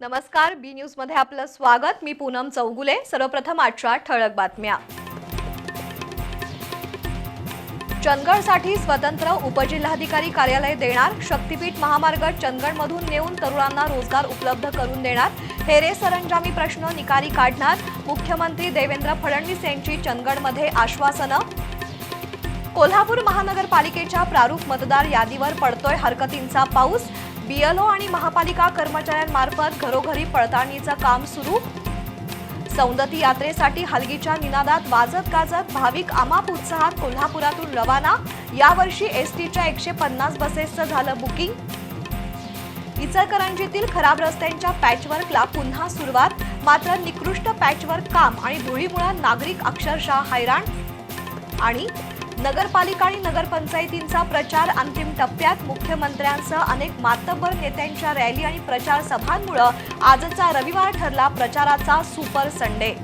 नमस्कार बी न्यूजमध्ये आपलं स्वागत. मी पूनम चौगुले. सर्वप्रथम आजच्या ठळक बातम्या. चंदगडसाठी स्वतंत्र उपजिल्हाधिकारी कार्यालय देणार. शक्तीपीठ महामार्ग चंदगडमधून नेऊन तरुणांना रोजगार उपलब्ध करून देणार. हेरे सरंजामी प्रश्न निकाली काढणार. मुख्यमंत्री देवेंद्र फडणवीस यांची चंदगडमध्ये आश्वासनं. कोल्हापूर महानगरपालिकेच्या प्रारूप मतदार यादीवर पडतोय हरकतींचा पाऊस. बीएलओ आणि महापालिका कर्मचाऱ्यांमार्फत घरोघरी पडताळणीचं काम सुरू. सौंदती यात्रेसाठी हलगीच्या निनादात वाजत गाजत भाविक अमाप उत्साहात कोल्हापुरातून रवाना. यावर्षी एसटीच्या एकशे पन्नास बसेसचं झालं बुकिंग. इचलकरंजीतील खराब रस्त्यांच्या पॅचवर्कला पुन्हा सुरुवात. मात्र निकृष्ट पॅचवर्क काम आणि धुळीमुळे नागरिक अक्षरशः हैराण. आणि नगरपालिका आणि नगरपंचायतींचा प्रचार अंतिम टप्प्यात मुख्यमंत्र्यांसह अनेक मातब्बर नेत्यांच्या रॅली आणि प्रचार सभांमुळे आजचा रविवार ठरला प्रचाराचा सुपर संडे.